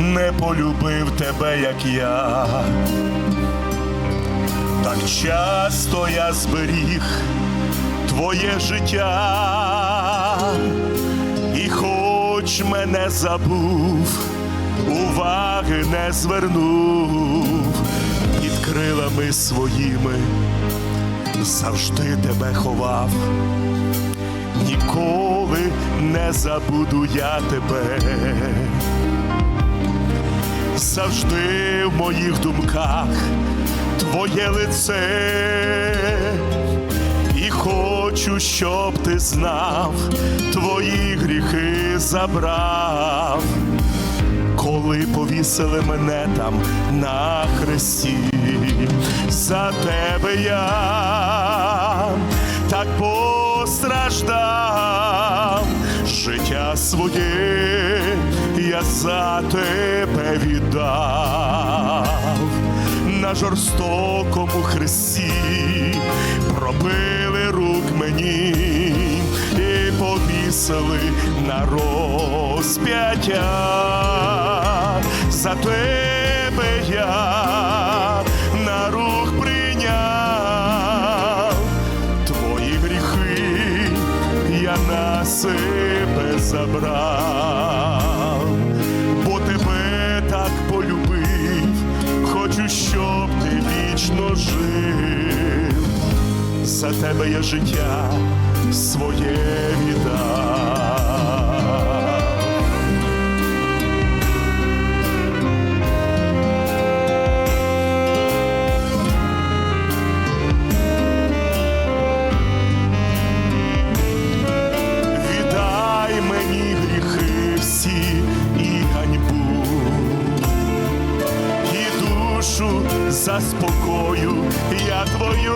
не полюбив тебе, як я. Так часто я зберіг твоє життя, і хоч мене забув, уваги не звернув під крилами своїми, завжди тебе ховав. Ніколи не забуду я тебе, завжди в моїх думках твоє лице, і хочу, щоб ти знав, твої гріхи забрав, коли повісили мене там на хресті, за тебе я так постраждав, життя своє я за тебе віддав. На жорстокому хресті пробили рук мені і повісили на розп'яття. За тебе я на прийняв. Твої гріхи я на себе забрав, ти жив. За тебе я життя своє віддав. Заспокою я твою,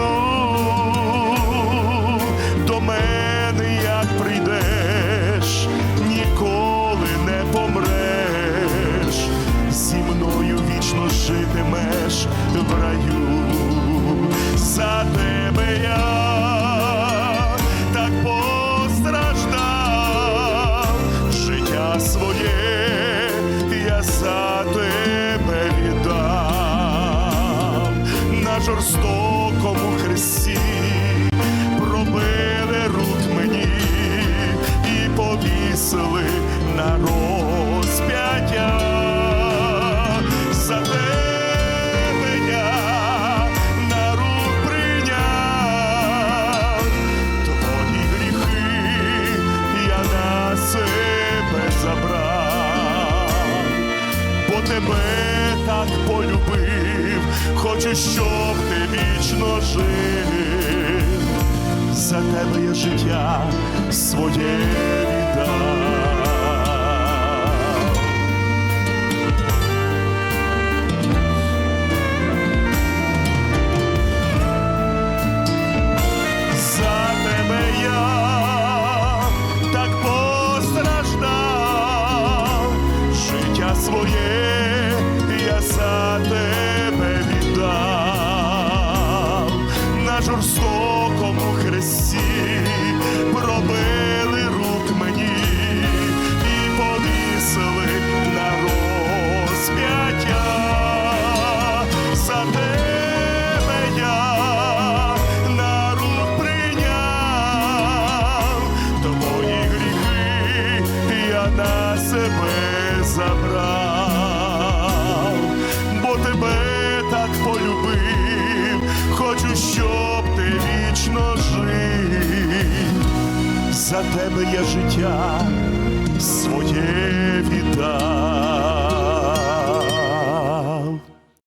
до мене як прийдеш, ніколи не помреш, зі мною вічно житимеш в раю, за тебе я жорстокому хресті. Пробили рук мені і повісили на хочу, щоб ти вічно жив. За тебе я життя своє віддав. Своє я за тебе жорстокому хресті пробили За тебе я життя своє віддав.